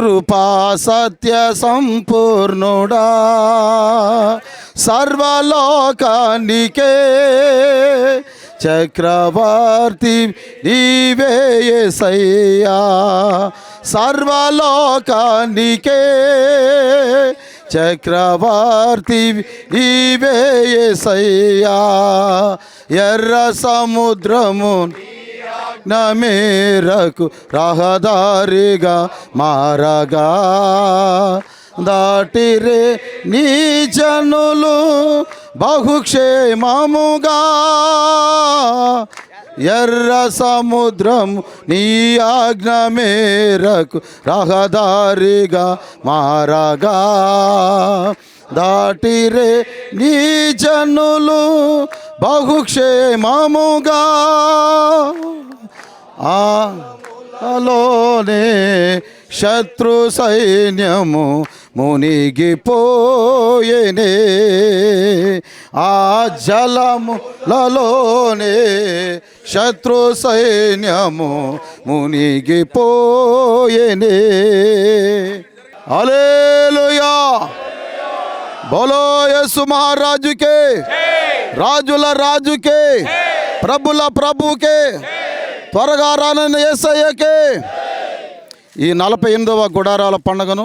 కృపా సత్య సంపూర్ణుడా. సర్వలోకానికే చక్రవర్తి నీవే యేసయ్యా సర్వలోకానికే చక్రవర్తి నీవే యేసయ్యా ఎర్ర సముద్రము నా మేరకు రహదారిగా మారగా. దాటిరే నీ జనులు బహుక్షేమముగా. ఎర్ర సముద్రం నీ ఆజ్ఞ మేరకు రహదారిగా మారగా. దాటిరే నీ జనులు బహుక్షేమముగా. ఆలోనే శత్రు సైన్యము మునిగిపోయేనే. ఆ జలములలోనే శత్రు సైన్యము మునిగిపోయేనే. అలేలుయా బోలో యేసు మహారాజుకే రాజుల రాజుకే ప్రభుల ప్రభుకే త్వరగా రానన్న ఏసయ్యకే. ఈ నలభై ఎనిమిదవ గుడారాల పండుగను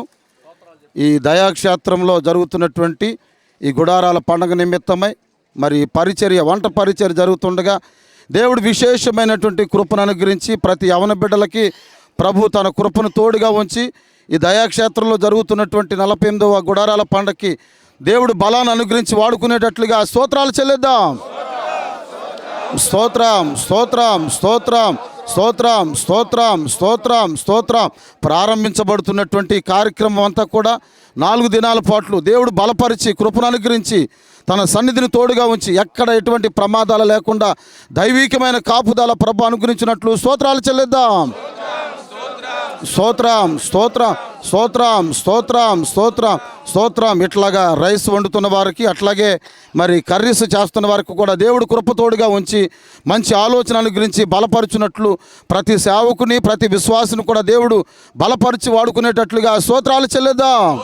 ఈ దయాక్షేత్రంలో జరుగుతున్నటువంటి ఈ గుడారాల పండుగ నిమిత్తమై మరి పరిచర్య వంట పరిచర్య జరుగుతుండగా దేవుడు విశేషమైనటువంటి కృపను అనుగ్రహించి ప్రతి యవన బిడ్డలకి ప్రభు తన కృపను తోడుగా ఉంచి ఈ దయాక్షేత్రంలో జరుగుతున్నటువంటి నలభై ఎనిమిదవ గుడారాల పండగకి దేవుడు బలాన్ని అనుగ్రహించి వాడుకునేటట్లుగా స్తోత్రాలు చెల్లిద్దాం. స్తోత్రం స్తోత్రం స్తోత్రం స్తోత్రం స్తోత్రం స్తోత్రం స్తోత్రం. ప్రారంభించబడుతున్నటువంటి కార్యక్రమం అంతా కూడా నాలుగు దినాల పాటు దేవుడు బలపరిచి కృపను అనుగ్రహించి తన సన్నిధిని తోడుగా ఉంచి ఎక్కడ ఎటువంటి ప్రమాదాలు లేకుండా దైవికమైన కాపుదల ప్రభ అనుగ్రహించినట్లు స్తోత్రాలు చెల్లిద్దాం. స్తోత్రం స్తోత్రం స్తోత్రం స్తోత్రం స్తోత్రం స్తోత్రం. ఇట్లాగా రైస్ వండుతున్న వారికి అట్లాగే మరి కర్రీస్ చేస్తున్న వారికి కూడా దేవుడు కృపతోడుగా ఉంచి మంచి ఆలోచనల గురించి బలపరుచున్నట్లు ప్రతి సేవకుని ప్రతి విశ్వాసుని కూడా దేవుడు బలపరిచి వాడుకునేటట్లుగా స్తోత్రాలు చెల్లిద్దాం.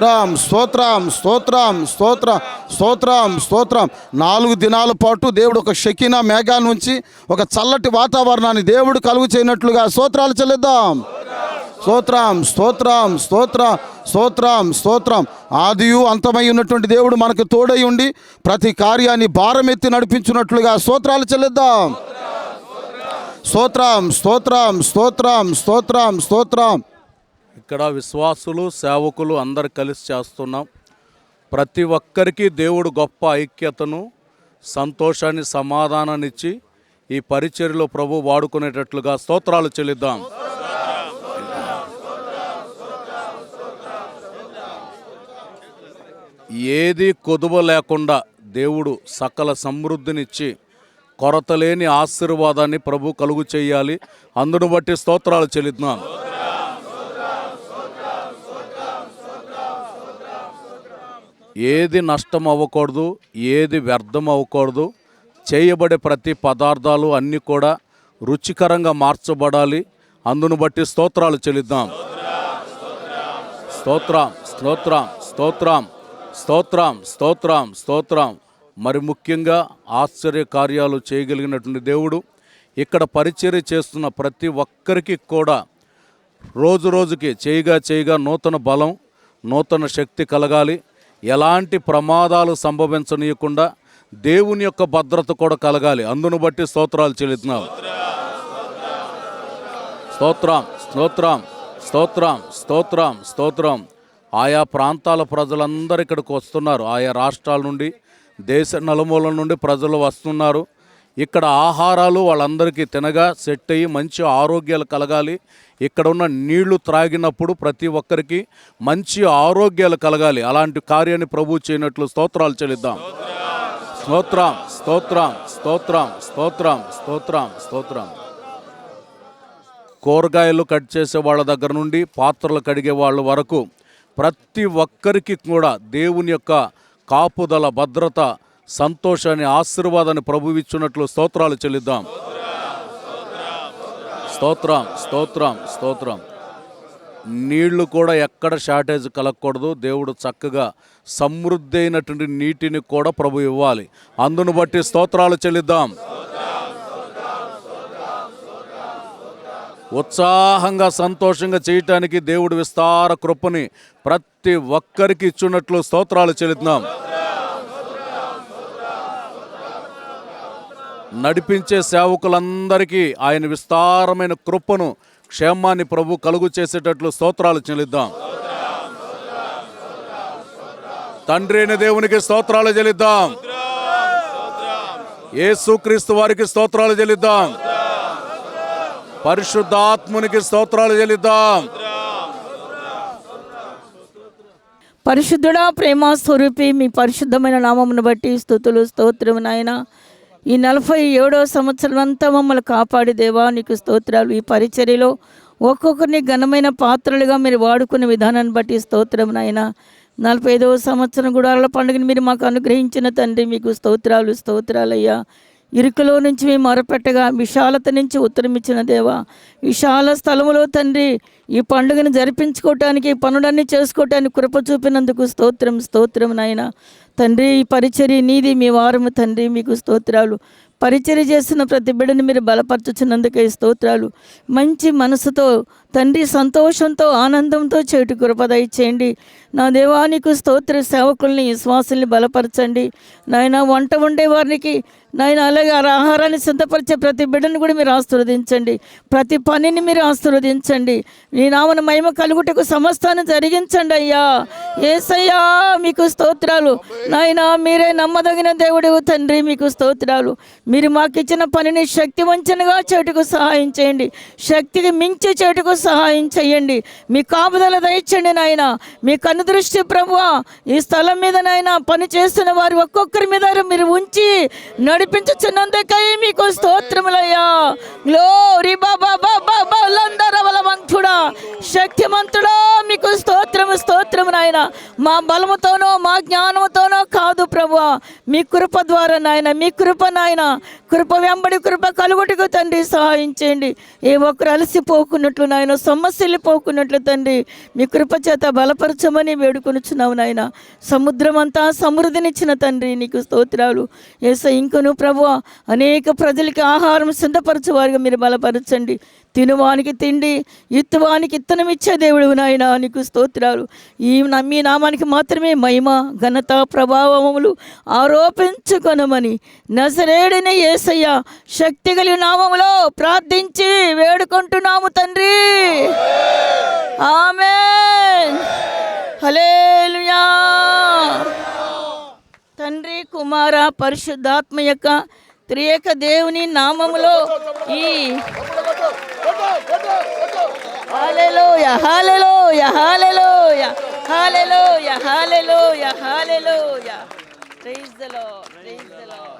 స్తోత్రం స్తోత్రం స్తోత్రం స్తోత్రం స్తోత్రం స్తోత్రం నాలుగు దినాల పాటు దేవుడు ఒక షకీనా మేఘా నుంచి ఒక చల్లటి వాతావరణాన్ని దేవుడు కలుగు చేయనట్లుగా స్తోత్రాలు చెల్లిద్దాం స్తోత్రం స్తోత్రం స్తోత్రం స్తోత్రం స్తోత్రం ఆదియు అంతమై ఉన్నటువంటి దేవుడు మనకు తోడై ఉండి ప్రతి కార్యాన్ని భారమెత్తి నడిపించున్నట్లుగా స్తోత్రాలు చెల్లిద్దాం స్తోత్రం స్తోత్రం స్తోత్రం స్తోత్రం స్తోత్రం ఇక్కడ విశ్వాసులు సేవకులు అందరు కలిసి చేస్తున్నాం. ప్రతి ఒక్కరికి దేవుడు గొప్ప ఐక్యతను సంతోషాన్ని సమాధానాన్ని ఇచ్చి ఈ పరిచర్యలో ప్రభు వాడుకునేటట్లుగా స్తోత్రాలు చెల్లిద్దాం. ఏది కొదువ లేకుండా దేవుడు సకల సమృద్ధినిచ్చి కొరత లేని ఆశీర్వాదాన్ని ప్రభు కలుగు చేయాలి. అందును బట్టి స్తోత్రాలు చెల్లిద్దాం. ఏది నష్టం అవ్వకూడదు ఏది వ్యర్థం అవ్వకూడదు చేయబడే ప్రతి పదార్థాలు అన్నీ కూడా రుచికరంగా మార్చబడాలి. అందును బట్టి స్తోత్రాలు చెల్లిద్దాం. స్తోత్రం స్తోత్రం స్తోత్రం స్తోత్రం స్తోత్రం స్తోత్రం. మరి ముఖ్యంగా ఆశ్చర్య కార్యాలు చేయగలిగినటువంటి దేవుడు ఇక్కడ పరిచర్య చేస్తున్న ప్రతి ఒక్కరికి కూడా రోజు రోజుకి చేయగా చేయగా నూతన బలం నూతన శక్తి కలగాలి. ఎలాంటి ప్రమాదాలు సంభవించనీయకుండా దేవుని యొక్క భద్రత కూడా కలగాలి. అందును బట్టి స్తోత్రాలు చెల్లిస్తున్నాం స్తోత్రం స్తోత్రం స్తోత్రం స్తోత్రం స్తోత్రం. ఆయా ప్రాంతాల ప్రజలందరూ ఇక్కడికి వస్తున్నారు. ఆయా రాష్ట్రాల నుండి దేశ నలుమూలల నుండి ప్రజలు వస్తున్నారు. ఇక్కడ ఆహారాలు వాళ్ళందరికీ తినగా సెట్ అయ్యి మంచి ఆరోగ్యాలు కలగాలి. ఇక్కడ ఉన్న నీళ్ళు త్రాగినప్పుడు ప్రతి ఒక్కరికి మంచి ఆరోగ్యాలు కలగాలి. అలాంటి కార్యాన్ని ప్రభు చేయనట్లు స్తోత్రాలు చెల్లిద్దాం. స్తోత్రం స్తోత్రం స్తోత్రం స్తోత్రం స్తోత్రం స్తోత్రం. కూరగాయలు కట్ చేసే వాళ్ళ దగ్గర నుండి పాత్రలు కడిగే వాళ్ళ వరకు ప్రతి ఒక్కరికి కూడా దేవుని యొక్క కాపుదల భద్రత సంతోషాన్ని ఆశీర్వాదాన్ని ప్రభువిచ్చున్నట్లు స్తోత్రాలు చెల్లిద్దాం. స్తోత్రం స్తోత్రం స్తోత్రం. నీళ్ళు కూడా ఎక్కడ షార్టేజ్ కలగకూడదు. దేవుడు చక్కగా సమృద్ధి అయినటువంటి నీటిని కూడా ప్రభు ఇవ్వాలి. అందును బట్టి స్తోత్రాలు చెల్లిద్దాం. ఉత్సాహంగా సంతోషంగా చేయటానికి దేవుడు విస్తార కృపని ప్రతి ఒక్కరికి ఇచ్చున్నట్లు స్తోత్రాలు చెల్లిద్దాం. నడిపించే సేవకులందరికీ ఆయన విస్తారమైన కృపను క్షేమాన్ని ప్రభు కలుగు చేసేటట్లు స్తోత్రాలు చెల్లిద్దాం. తండ్రి అయిన దేవునికి స్తోత్రాలు చెల్లిద్దాం. యేసుక్రీస్తు వారికి స్తోత్రాలు చెల్లిద్దాం. పరిశుద్ధాత్మునికి స్తోత్రాలు చెల్లిద్దాం. పరిశుద్ధుడా ప్రేమ స్వరూపి మీ పరిశుద్ధమైన నామమును బట్టి స్థుతులు స్తోత్రము నాయన. ఈ నలభై ఏడో సంవత్సరం అంతా మమ్మల్ని కాపాడి దేవా నీకు స్తోత్రాలు. ఈ పరిచర్యలో ఒక్కొక్కరిని ఘనమైన పాత్రలుగా మీరు వాడుకునే విధానాన్ని బట్టి స్తోత్రం నాయన. నలభై ఐదవ సంవత్సరం గుడారాల పండుగను మీరు మాకు అనుగ్రహించిన తండ్రి మీకు స్తోత్రాలు స్తోత్రాలయ్యా. ఇరుకులో నుంచి మేము మొరపెట్టగా విశాలత నుంచి ఉత్తరం ఇచ్చిన దేవా విశాల స్థలములో తండ్రి ఈ పండుగను జరిపించుకోవటానికి పనులన్నీ చేసుకోవటానికి కృప చూపినందుకు స్తోత్రం స్తోత్రం నాయన. తండ్రి ఈ పరిచర్య నీది మీ వారము తండ్రి మీకు స్తోత్రాలు. పరిచర్య చేస్తున్న ప్రతి బిడ్డని మీరు బలపరచుచున్నందుకే స్తోత్రాలు. మంచి మనసుతో తండ్రి సంతోషంతో ఆనందంతో చేటు కృపదయ చేయండి నా దేవానికి స్తోత్ర సేవకుల్ని విశ్వాసుల్ని బలపరచండి. నాయన వంట వండే వారికి నాయన అలాగే ఆహారాన్ని సిద్ధపరిచే ప్రతి బిడ్డను కూడా మీరు ఆశీర్వదించండి. ప్రతి పనిని మీరు ఆశీర్వదించండి. నీ నామన మహిమ కలుగుటకు సమస్తాన్ని జరిగించండి అయ్యా. ఏసయ్యా మీకు స్తోత్రాలు. నాయన మీరే నమ్మదగిన దేవుడు తండ్రి మీకు స్తోత్రాలు. మీరు మాకు ఇచ్చిన పనిని శక్తి వంచనగా చేటుకు సహాయం చేయండి. శక్తికి మించి చేటుకు సహాయం చేయండి. మీ కాపుదల దయచండి నాయన. మీ కన్ను దృష్టి ఈ స్థలం మీద నాయన పని చేస్తున్న వారు ఒక్కొక్కరి మీద మీరు ఉంచి నడిపించుచున్నందుకై మీకు స్తోత్రములయ్యా. గ్లోరీ బాబా బాబా బలందరవలమంతుడా శక్తిమంతుడా మీకు స్తోత్రము స్తోత్రము నాయన మా బలముతోనో మా జ్ఞానముతోనో కాదు ప్రభు మీ కృప ద్వారా నాయన మీ కృప నాయన కృప వెంబడి కృప కలుగుటకు తండ్రి సహాయం చేయండి. ఏ ఒక్కరు అలసిపోకున్నట్లు నాయన సమస్యలు పోకున్నట్లు తండ్రి మీ కృప చేత బలపరచమని వేడుకొనుచున్నావు నాయన. సముద్రం అంతా సమృద్ధినిచ్చిన తండ్రి నీకు స్తోత్రాలు. ఏస ఇంకను ప్రభు అనేక ప్రజలకి ఆహారం సిద్ధపరచువారుగా మీరు బలపరచండి. తినువానికి తిండి ఇత్తువానికి ఇత్తనం ఇచ్చే దేవుడు నాయన నీకు స్తోత్రాలు. ఈ మీ నామానికి మాత్రమే మహిమ ఘనత ప్రభావములు ఆరోపించుకొనమని నజరేడిని ఏసయ్య శక్తి కలిగిన నామములో ప్రార్థించి వేడుకుంటున్నాము తండ్రి. ఆమె హల్లెలూయా. తండ్రి కుమార పరిశుద్ధాత్మ యొక్క త్రియేక దేవుని నామములో ఈ హలలో యహాలలో యహాలలో hallelujah Hallelujah, hallelujah, hallelujah. Praise the Lord, praise the Lord.